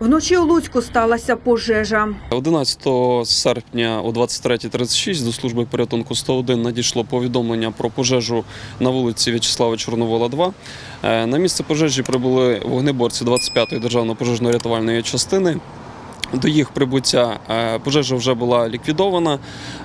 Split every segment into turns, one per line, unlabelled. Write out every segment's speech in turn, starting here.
Вночі у Луцьку сталася пожежа.
11 серпня о 23.36 до служби порятунку 101 надійшло повідомлення про пожежу на вулиці В'ячеслава Чорновола, 2. Е, На місце пожежі прибули вогнеборці 25-ї державної пожежно-рятувальної частини. До їх прибуття е, пожежа вже була ліквідована,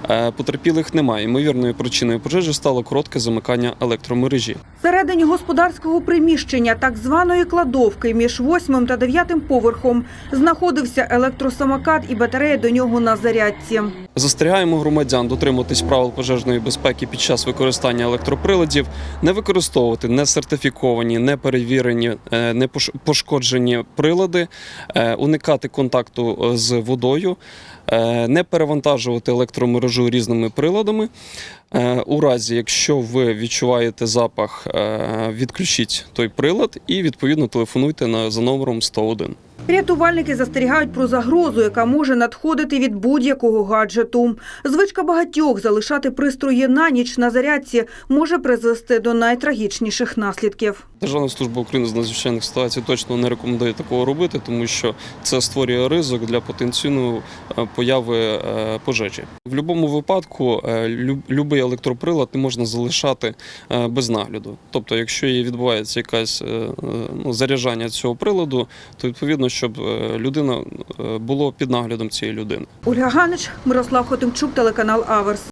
е, потерпілих немає. Ймовірною причиною пожежі стало коротке замикання електромережі.
Всередині господарського приміщення так званої кладовки між восьмим та дев'ятим поверхом знаходився електросамокат і батарея до нього на зарядці.
Застерігаємо громадян дотримуватись правил пожежної безпеки під час використання електроприладів, не використовувати несертифіковані, неперевірені, е, не пош- прилади, уникати контакту е, з водою, е, не перевантажувати електромережу різними приладами. Е, У разі, якщо ви відчуваєте запах, відключіть той прилад і відповідно телефонуйте на за номером 101.
Рятувальники застерігають про загрозу, яка може надходити від будь-якого гаджету. Звичка багатьох залишати пристрої на ніч на зарядці може призвести до найтрагічніших наслідків.
Державна служба України з надзвичайних ситуацій точно не рекомендує такого робити, тому що це створює ризик для потенційної е, появи е, пожежі. В будь-якому випадку е, любий електроприлад не можна залишати без нагляду. Тобто, якщо відбувається якась е, ну, заряджання цього приладу, то відповідно, щоб е, людина е, було під наглядом цієї людини.
Ольга Ганич, Мирослав Хотимчук, телеканал Аверс.